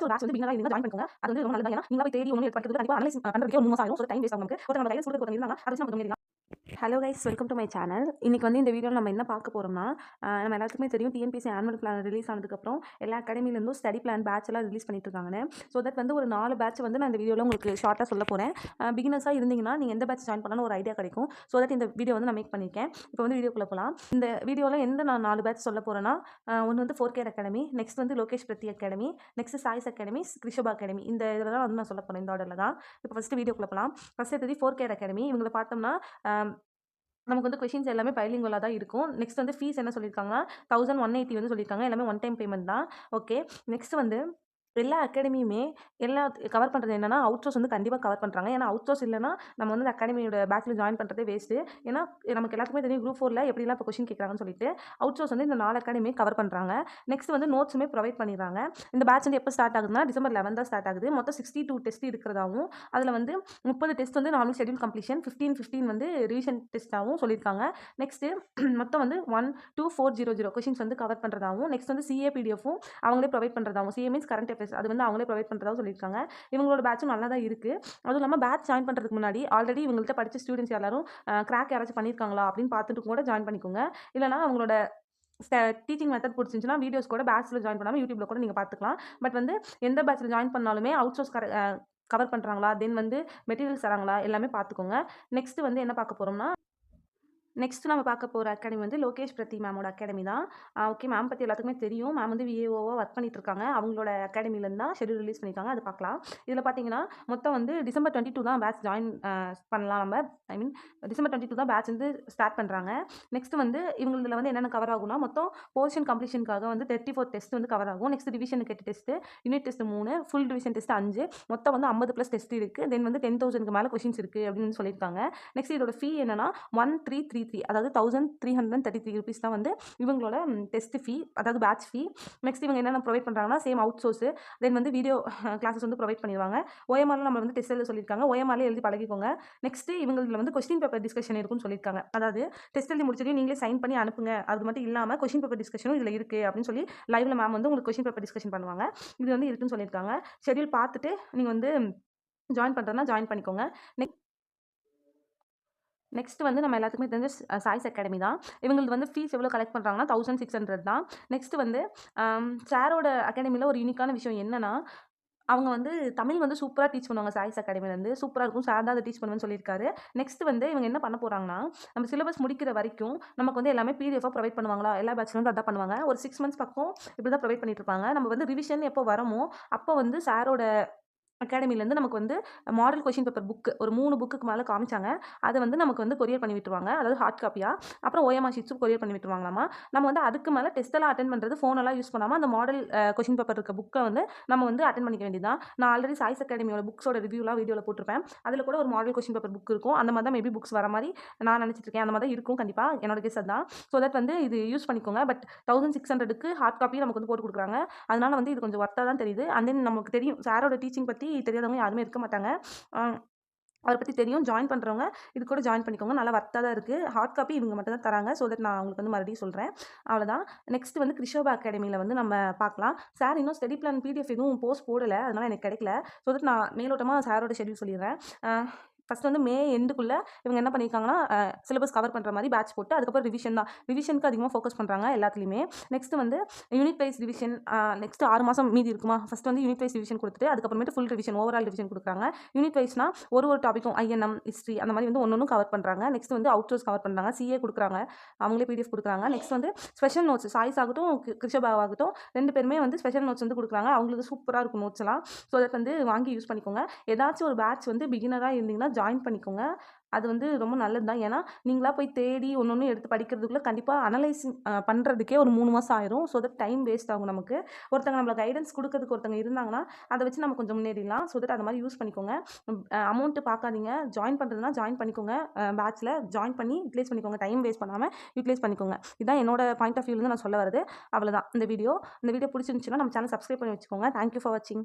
ஏதாச்சும் ஒரு பேட்ச் வந்து பிகினரா இருந்தா ஜாயின் பண்ணிக்கோங்க. அது வந்து ரொம்ப நல்லது ஏன்னா நீங்க போய் தேடி ஒன்று படிக்கிறது கண்டிப்பா அனலைஸ் பண்றதுக்கே ஒரு மூணு மாசம் ஆகும் ஸோ டைம் வேஸ்ட் ஆகும் நமக்கு. ஒருத்தங்க கையில் சொல்றது ஒருத்தங்க இருந்தாங்க அதை வச்சு நம்ம கொஞ்சம் hello guys welcome to my channel இன்றைக்கி வந்து இந்த வீடியோவில் நம்ம என்ன பார்க்க போகிறோம்னா நம்ம எல்லாத்துக்குமே தெரியும் டிஎன்பிசி ஆனுவல் பிளான் ரிலீஸ் ஆனதுக்கப்புறம் எல்லா அகாடமிலேருந்தும் ஸ்டடி பிளான் பேட்ச் எல்லாம் ரிலீஸ் பண்ணிட்டு இருக்காங்கன்னு. ஸோ தட் வந்து ஒரு நாலு பேட்ச் வந்து நான் இந்த வீடியோவில் உங்களுக்கு ஷார்ட்டாக சொல்ல போகிறேன் பிகினர்ஸாக இருந்தீங்கன்னா நீங்கள் எந்த பேட்ச் ஜாயின் பண்ணாலும் ஒரு ஐடியா கிடைக்கும். ஸோ தட் இந்த வீடியோ வந்து நான் மேக் பண்ணியிருக்கேன் இப்போ வந்து வீடியோக்குள்ளே போகலாம் இந்த வீடியோவில் எந்த நான் நாலு பேட்ச் சொல்ல போகிறேன்னா ஒன்று வந்து ஃபோர் கேர் அகாடமி நெக்ஸ்ட் வந்து Lokesh Prathi academy next choice academy கிருஷபா academy இந்த இதில் தான் வந்து நான் சொல்ல போகிறேன் இந்த ஆர்டரில் தான். இப்போ ஃபஸ்ட்டு வீடியோக்குள்ளே போகலாம் ஃபஸ்ட் எடுத்தது ஃபோர் கேர் அகாடமி இவங்களை பார்த்தோம்னா நமக்கு வந்து கொஷின்ஸ் எல்லாமே பைலிங்குவலாக தான் இருக்கும். நெக்ஸ்ட் வந்து ஃபீஸ் என்ன சொல்லியிருக்காங்கன்னா தௌசண்ட் ஒன் எயிட்டி வந்து சொல்லியிருக்காங்க எல்லாமே ஒன் டைம் பேமெண்ட் தான். ஓகே நெக்ஸ்ட் வந்து எல்லா அகாடமியுமே எல்லா கவர் பண்ணுறது என்னன்னா அவுட் சோர்ஸ் வந்து கண்டிப்பாக கவர் பண்ணுறாங்க ஏன்னா அவுட் சோர்ஸ் இல்லைன்னா நம்ம வந்து அந்த அகாடமியோட பேட்சில் ஜாயின் பண்ணுறதே வேஸ்ட்டு ஏன்னா நமக்கு எல்லாத்துக்குமே தெரியும் குரூப் ஃபோரில் எப்படிலாம் இப்போ கொஷின் கேட்குறாங்கன்னு சொல்லிட்டு அவுட் சோர்ஸ் வந்து இந்த நாலு அகாடமியும் கவர் பண்ணுறாங்க நெக்ஸ்ட் வந்து நோட்ஸுமே ப்ரொவைட் பண்ணிடுறாங்க. இந்த பேட்ச் வந்து எப்போ ஸ்டார்ட் ஆகுதுன்னா டிசம்பர் லெவன் தான் ஸ்டார்ட் ஆகுது. மொத்தம் சிக்ஸ்டி டூ டெஸ்ட் இருக்கிறதாகவும் அதில் வந்து முப்பது டெஸ்ட் வந்து normal schedule completion fifteen fifteen வந்து ரிவிஷன் டெஸ்ட்டாகவும் சொல்லியிருக்காங்க. நெக்ஸ்ட்டு மொத்தம் வந்து one two four zero zero questions வந்து கவர் பண்ணுறதாகவும் நெக்ஸ்ட் வந்து சிஏ அவங்களே ப்ரொவைட் பண்ணுறதாவும் சிஏ மீன்ஸ் கரண்ட் அஃபேர்ஸ் அது வந்து அவங்களே ப்ரொவைட் பண்ணுறதா சொல்லியிருக்காங்க. இவங்களோட பேட்சும் நல்லா தான் இருக்குது அதுவும் இல்லாமல் பேட்ச் ஜாயின் பண்ணுறதுக்கு முன்னாடி ஆல்ரெடி இவங்கள்ட்ட படித்த ஸ்டூடெண்ட்ஸ் எல்லாரும் கிராக் யாராச்சும் பண்ணியிருக்காங்களா அப்படின்னு பார்த்துட்டு கூட ஜாயின் பண்ணிக்கோங்க. இல்லைனா அவங்களோட டீச்சிங் மெத்தட் பிடிச்சிருந்துச்சுன்னா வீடியோஸ் கூட பேட்ச்சில் ஜாயின் பண்ணாமல் யூடியூப்பில் கூட நீங்கள் பார்த்துக்கலாம். பட் வந்து எந்த பேட்ச்சில் ஜாயின் பண்ணாலுமே அவுட் சோர்ஸ் கவர் பண்ணுறாங்களா தென் வந்து மெட்டீரியல்ஸ் தராங்களா? எல்லாமே பார்த்துக்கோங்க. நெக்ஸ்ட் வந்து என்ன பார்க்க போகிறோம்னா நெக்ஸ்ட் நம்ம பார்க்க போகிற அகாடமி வந்து லோகேஷ் பிரதி மேமோட அகாடமி தான். ஓகே மேம் பற்றி எல்லாத்துக்குமே தெரியும். மேம் வந்து விஏஓவாக ஒர்க் பண்ணிட்டு இருக்காங்க. அவங்களோட அகாடமிலேருந்து தான் ஷெடியூல் ரிலீஸ் பண்ணியிருக்காங்க. அது பார்க்கலாம். இதில் பார்த்தீங்கன்னா மொத்தம் வந்து டிசம்பர் டுவெண்ட்டி டூ தான் பேட்ச் ஜாயின் பண்ணலாம் நம்ம. I mean December twenty two தான் பேட்ச் வந்து ஸ்டார்ட் பண்ணுறாங்க நெக்ஸ்ட் வந்து இவங்களில் வந்து என்னென்ன கவர் ஆகும்னா மொத்தம் போர்ஷன் கம்ப்ளீஷனுக்காக வந்து தேர்ட்டி ஃபோர் டெஸ்ட் வந்து கவர் ஆகும். நெக்ஸ்ட் டிவிஷனுக்கு எட்டு டெஸ்ட்டு யூனிட் டெஸ்ட் மூணு ஃபுல் டிவிஷன் டெஸ்ட் அஞ்சு. மொத்தம் வந்து ஐம்பது ப்ளஸ் டெஸ்ட் இருக்குது தென் வந்து டென் தௌசண்ட்க்கு மேலே கொஷின்ஸ் இருக்குது அப்படின்னு சொல்லியிருக்காங்க. நெக்ஸ்ட் இதோட ஃபீ என்னன்னா ஒன் த்ரீ த்ரீ த்ரீ அதாவது thousand three hundred thirty three rupees தான் வந்து இவங்களோட டெஸ்ட் ஃபீ அதாவது பேட்ச் ஃபீ நெக்ஸ்ட் இவங்க என்னென்ன ப்ரொவைட் பண்ணுறாங்கன்னா சேம் அவுட் சோர்ஸு தென் வந்து வீடியோ கிளாஸஸ் வந்து ப்ரொவைட் பண்ணிடுவாங்க. ஓஎம்ஆரில் நம்ம வந்து டெஸ்ட் எழுத சொல்லியிருக்காங்க. ஓஎம்ஆரில் எழுதி பழகிக்கோங்க. நெக்ஸ்ட் இவங்களில் வந்து கொஸ்டின் பேப்பர் டிஸ்கஷன் இருக்கும்னு சொல்லியிருக்காங்க. அதாவது டெஸ்ட் எழுதி முடிச்சதையும் நீங்களே சைன் பண்ணி அனுப்புங்க. அது மட்டும் இல்லாமல் கொஸ்டின் பேப்பர் டிஸ்கஷனும் இதில் இருக்குது அப்படின்னு சொல்லி லைவில் மேம் வந்து உங்களுக்கு கொஸ்டின் பேப்பர் டிஸ்கஷன் பண்ணுவாங்க. இது வந்து இருக்குன்னு சொல்லியிருக்காங்க. ஷெட்யூல் பார்த்துட்டு நீங்கள் வந்து ஜாயின் பண்ணுறதுனா ஜாயின் பண்ணிக்கோங்க. நெக்ஸ்ட் நெக்ஸ்ட் வந்து நம்ம எல்லாத்துக்குமே தெரிஞ்ச சாய்ஸ் அகாடமி தான். இவங்களுக்கு வந்து ஃபீஸ் எவ்வளோ கலெக்ட் பண்ணுறாங்கன்னா தௌசண்ட் சிக்ஸ் ஹண்ட்ரட் தான். நெக்ஸ்ட் வந்து சாரோட அகாடமியில் ஒரு யூனிக்கான விஷயம் என்னென்னா அவங்க வந்து தமிழ் வந்து சூப்பராக டீச் பண்ணுவாங்க சாய்ஸ் அகாடமிலேருந்து சூப்பராக இருக்கும். சார் தான் அதை டீச் பண்ணுவேன்னு சொல்லியிருக்காரு. நெக்ஸ்ட் வந்து இவங்க என்ன பண்ண போகிறாங்கன்னா நம்ம சிலபஸ் முடிக்கிற வரைக்கும் நமக்கு வந்து எல்லாமே பிடிஎஃபாக ப்ரொவைட் பண்ணுவாங்களா? எல்லா பேட்ச்ல அதான் பண்ணுவாங்க. ஒரு சிக்ஸ் மந்த்ஸ் பக்கம் இப்படி தான் ப்ரொவைட் பண்ணிட்டு இருப்பாங்க. நம்ம வந்து ரிவிஷன் எப்போ வரமோ அப்போ வந்து சாரோட அகாடமிலேருந்து நமக்கு வந்து மாடல் கொஷின் பேப்பர் புக்கு ஒரு மூணு புக்குக்கு மேலே காமிச்சாங்க. அதை வந்து நமக்கு வந்து கொரியர் பண்ணி விட்டுருவாங்க. அதாவது ஹார்ட் காப்பியாக அப்புறம் ஓயமா ஷீட்ஸும் கொரியர் பண்ணி விட்டுருவாங்களாமா? நம்ம வந்து அதுக்கு மேலே டெஸ்ட்டெல்லாம் அட்டன் பண்ணுறது ஃபோனெல்லாம் யூஸ் பண்ணாமல் அந்த மாடல் கொஷின் பேப்பர் இருக்க புக்கை வந்து நம்ம வந்து அட்டன் பண்ணிக்க வேண்டியதான் நான் ஆல்ரெடி சாய்ஸ் அகாடமியோட புக்ஸோட ரிவ்யூலாம் வீடியோவில் போட்டிருப்பேன். அதில் கூட ஒரு மாடல் கொஷின் பேப்பர் புக் இருக்கும். அந்த மாதிரி தான் மேபி புக்ஸ் வர மாதிரி நான் நினச்சிட்டு இருக்கேன். அந்த மாதிரி தான் இருக்கும் கண்டிப்பாக என்னோட கேஸ் தான் ஸோ தட் வந்து இது யூஸ் பண்ணிக்கோங்க. பட் தௌசண்ட் சிக்ஸ் ஹண்ட்ரடுக்கு ஹார்ட் காப்பி நமக்கு வந்து போட்டு கொடுக்குறாங்க. அதனால் வந்து இது கொஞ்சம் ஒர்த்தாக தான் தெரியுது. அண்ட் தென் நமக்கு தெரியும் சாரோட டீச்சிங் பற்றி தெரியாதவங்க யாருமே இருக்க மாட்டாங்க. அவரை பற்றி தெரியும். ஜாயின் பண்ணுறவங்க இது கூட ஜாயின் பண்ணிக்கோங்க. நல்லா ஒர்த்தாக தான் இருக்குது ஹார்ட் காப்பி இவங்க மட்டும் தான் தராங்க. ஸோ தட் நான் உங்களுக்கு வந்து மறுபடியும் சொல்கிறேன் அவ்வளோதான் நெக்ஸ்ட் வந்து கிருஷோபா அகாடமியில் வந்து நம்ம பார்க்கலாம். சார் இன்னும் ஸ்டடி பிளான் பிடிஎஃப் எதுவும் போஸ்ட் போடலை. அதனால் எனக்கு கிடைக்கல. ஸோ தட் நான் மேலோட்டமாக சாரோட ஷெடியூல் சொல்லிடுறேன். ஃபஸ்ட் வந்து மே எண்டுக்குள்ளே இவங்க என்ன பண்ணியிருக்காங்கன்னா சிலபஸ் கவர் பண்ணுற மாதிரி பேட்ச் போட்டு அதுக்கப்புறம் ரிவிஷன் தான். ரிவிஷனுக்கு அதிகமாக ஃபோக்கஸ் பண்ணுறாங்க எல்லாத்துலேயுமே. நெக்ஸ்ட் வந்து யூனிட் வைஸ் ரிவிஷன் நெக்ஸ்ட் ஆறு மாதம் மீதி இருக்குமா? ஃபஸ்ட் வந்து யூனிட் வைஸ் ரிவிஷன் கொடுத்துட்டு அதுக்கப்புறமேட்டு ஃபுல் ரிவிஷன் ஓவரால் ரிவிஷன் கொடுக்குறாங்க. யூனிட் வைஸ்னா ஒரு ஒரு டாப்பிக்கும் ஐஎன்எம் ஹிஸ்ட்ரி அந்த மாதிரி வந்து ஒன்று ஒன்றும் கவர் பண்ணுறாங்க நெக்ஸ்ட் வந்து அவுட் சோர்ஸ் கவர் பண்ணுறாங்க சிஏ கொடுக்குறாங்க. அவங்களே பிடிஎஃப் கொடுக்குறாங்க. நெக்ஸ்ட் வந்து ஸ்பெஷல் நோட்ஸ் சாய்ஸ் ஆகட்டும் கி- கிருஷபாவ் ஆகட்டும் ரெண்டு பேருமே வந்து ஸ்பெஷல் நோட்ஸ் வந்து கொடுக்குறாங்க. அவங்களுக்கு சூப்பராக இருக்கும் நோட்ஸ்லாம் ஸோ அதை வந்து வாங்கி யூஸ் பண்ணிக்கோங்க. ஏதாச்சும் ஒரு பேட்ச் வந்து பிகினராக இருந்தீங்கன்னா ஜாயின் பண்ணிக்கோங்க. அது வந்து ரொம்ப நல்லது தான். ஏன்னா நீங்களாக போய் தேடி ஒன்று ஒன்று எடுத்து படிக்கிறதுக்குள்ளே கண்டிப்பாக அனலைசிங் பண்ணுறதுக்கே ஒரு மூணு மாதம் ஆயிரும். ஸோ தட் டைம் வேஸ்ட் ஆகும் நமக்கு. ஒருத்தங்க நம்மளை கைடன்ஸ் கொடுக்கறதுக்கு ஒருத்தங்க இருந்தாங்கன்னா அதை வச்சு நம்ம கொஞ்சம் முன்னேறிடலாம். ஸோ தட் அந்த மாதிரி யூஸ் பண்ணிக்கோங்க. அமௌண்ட்டு பார்க்காதீங்க ஜாயின் பண்ணுறதுனா ஜாயின் பண்ணிக்கோங்க. பேட்ச்சில் ஜாயின் பண்ணி யூட்டிலைஸ் பண்ணிக்கோங்க. டைம் வேஸ்ட் பண்ணாமல் யூட்டிலைஸ் பண்ணிக்கோங்க. இதுதான் என்னோட பாயிண்ட் ஆஃப் வியூலேருந்து நான் சொல்ல வருது அவ்வளோதான் இந்த வீடியோ இந்த வீடியோ பிடிச்சிருந்துச்சுன்னா நம்ம சேனல் சப்ஸ்கிரைப் பண்ணி வச்சுக்கோங்க. தேங்க்யூ ஃபார் வாட்சிங்